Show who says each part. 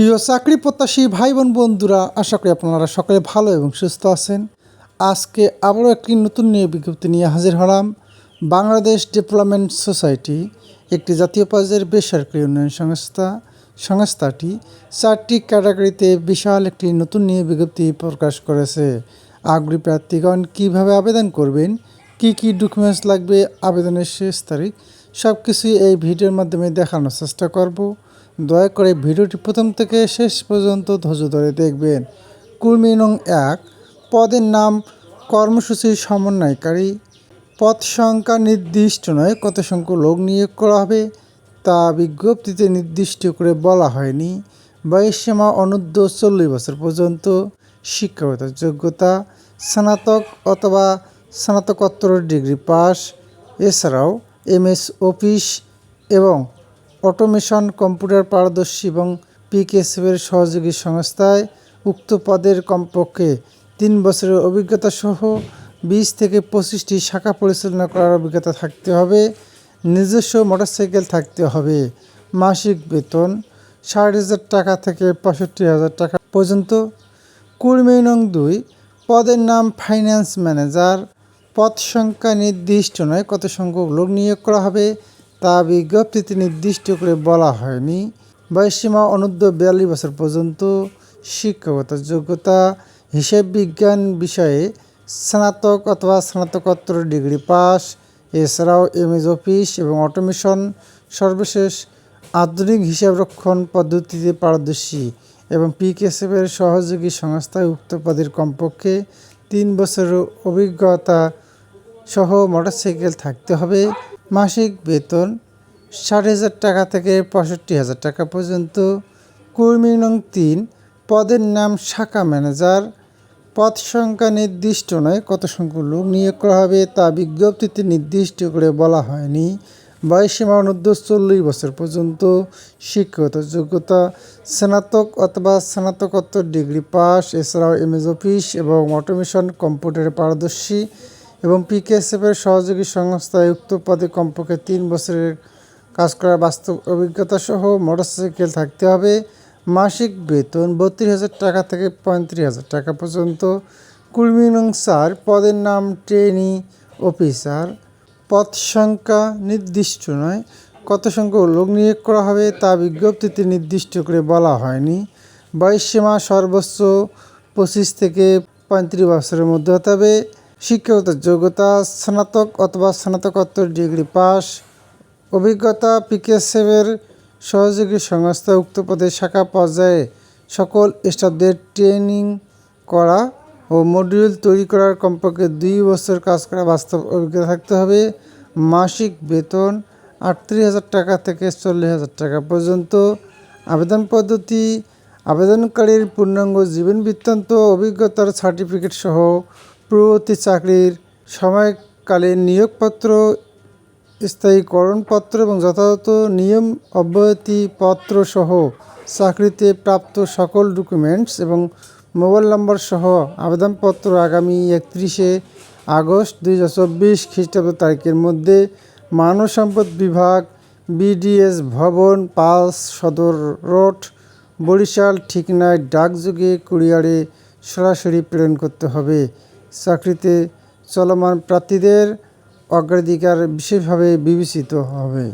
Speaker 1: প্রিয় চাকরি প্রত্যাশী ভাই বোন বন্ধুরা, আশা করি আপনারা সকলে ভালো এবং সুস্থ আছেন। আজকে আবারও একটি নতুন নিয়ে বিজ্ঞপ্তি নিয়ে হাজির হলাম। বাংলাদেশ ডেভেলপমেন্ট সোসাইটি একটি জাতীয় পর্যায়ের বেসরকারি উন্নয়ন সংস্থা, সংস্থাটি চারটি ক্যাটাগরিতে বিশাল একটি নতুন নিয়ে বিজ্ঞপ্তি প্রকাশ করেছে। আগ্রহী প্রার্থীগণ কীভাবে আবেদন করবেন, কি কি ডকুমেন্টস লাগবে, আবেদনের শেষ তারিখ সব কিছুই এই ভিডিওর মাধ্যমে দেখানোর চেষ্টা করব। দয়া করে ভিডিওটি প্রথম থেকে শেষ পর্যন্ত ধৈর্য ধরে দেখবেন। কুর্মী নং এক, পদের নাম কর্মসূচির সমন্বয়কারী। পদ সংখ্যা নির্দিষ্ট নয় কত সংখ্যক লোক নিয়োগ করা হবে তা বিজ্ঞপ্তিতে নির্দিষ্ট করে বলা হয়নি। বয়সসীমা অনূর্ধ্ব চল্লিশ বছর পর্যন্ত। শিক্ষাগত যোগ্যতা স্নাতক অথবা স্নাতকোত্তর ডিগ্রি পাস। এছাড়াও এমএস অফিস এবং অটোমেশন কম্পিউটার পারদর্শী এবং পিকেএসএফের সহযোগী সংস্থায় উক্ত পদের কমপক্ষে তিন বছরের অভিজ্ঞতা সহ বিশ থেকে পঁচিশটি শাখা পরিচালনা করার অভিজ্ঞতা থাকতে হবে, নিজস্ব মোটরসাইকেল থাকতে হবে, মাসিক বেতন ষাট হাজার টাকা থেকে পঁয়ষট্টি হাজার টাকা পর্যন্ত, কুড়ি নং দুই, পদের নাম ফাইন্যান্স ম্যানেজার, পদ সংখ্যা নির্দিষ্ট নয় কত সংখ্যক লোক নিয়োগ করা হবে তা বিজ্ঞপ্তিতে নির্দিষ্ট করে বলা হয়নি। বয়সীমা অনূর্ধ্ব বিয়াল্লিশ বছর পর্যন্ত শিক্ষাগত যোগ্যতা হিসেব বিজ্ঞান বিষয়ে স্নাতক অথবা স্নাতকোত্তর ডিগ্রি পাস। এছাড়াও এমএস অফিস এবং অটোমেশন সর্বশেষ আধুনিক হিসাবরক্ষণ পদ্ধতিতে পারদর্শী এবং পিকেএসএফের সহযোগী সংস্থায় উক্ত পদের কমপক্ষে তিন বছরের অভিজ্ঞতা সহ মোটরসাইকেল থাকতে হবে। মাসিক বেতন ষাট হাজার টাকা থেকে পঁয়ষট্টি হাজার টাকা পর্যন্ত। কর্মী নং তিন, পদের নাম শাখা ম্যানেজার। পদ সংখ্যা নির্দিষ্ট নয়, কত সংখ্যক লোক নিয়োগ করা হবে তা বিজ্ঞপ্তিতে নির্দিষ্ট করে বলা হয়নি। বয়সীমা অনূর্ধ্ব চল্লিশ বছর পর্যন্ত। শিক্ষাগত যোগ্যতা, স্নাতক অথবা স্নাতকোত্তর ডিগ্রি পাস, এছাড়াও এমএস অফিস এবং অটোমেশন কম্পিউটারে পারদর্শী। এবং পিকেএসএফের সহযোগী সংস্থায় উক্ত পদে কমপক্ষে তিন বছরের কাজ করার বাস্তব অভিজ্ঞতা সহ মোটরসাইকেল থাকতে হবে। মাসিক বেতন বত্রিশ হাজার টাকা থেকে পঁয়ত্রিশ হাজার টাকা পর্যন্ত। কুর্মী নং স্যার, পদের নাম ট্রেনি অফিসার। পদ সংখ্যা নির্দিষ্ট নয়। কত সংখ্যক লোক নিয়োগ করা হবে তা বিজ্ঞপ্তিতে নির্দিষ্ট করে বলা হয়নি। বয়সসীমা সর্বোচ্চ পঁচিশ থেকে পঁয়ত্রিশ বছরের মধ্যে হতে হবে। শিক্ষাগত যোগ্যতা, স্নাতক অথবা স্নাতকোত্তর ডিগ্রি পাস, অভিজ্ঞতা পিকেএসএফের সহযোগী সংস্থা উক্ত পদে শাখা পর্যায়ে সকল স্টাফদের ট্রেনিং করা ও মডিউল তৈরি করার কমপক্ষে দুই বছর কাজ করা বাস্তব অভিজ্ঞতা থাকতে হবে। মাসিক বেতন আটত্রিশ হাজার টাকা থেকে চল্লিশ হাজার টাকা পর্যন্ত। আবেদন পদ্ধতি, আবেদনকারীর পূর্ণাঙ্গ জীবন বৃত্তান্ত, অভিজ্ঞতার সার্টিফিকেট সহ পূর্ববর্তী চাকরির সময়কালীন নিয়োগপত্র স্থায়ীকরণপত্র এবং যথাযথ নিয়ম অব্যাহতি পত্র সহ চাকরিতে প্রাপ্ত সকল ডকুমেন্টস এবং মোবাইল নম্বর সহ আবেদনপত্র আগামী একত্রিশে আগস্ট দুই হাজার চব্বিশ খ্রিস্টাব্দ তারিখের মধ্যে মানব সম্পদ বিভাগ, বিডিএস ভবন, পালস সদর রোড, বরিশাল, ঠিকানায় ডাকযোগে কুরিয়ারে সরাসরি প্রেরণ করতে হবে। চাকরিতে চলমান প্রার্থীদের অগ্রাধিকার বিশেষভাবে বিবেচিত হবে।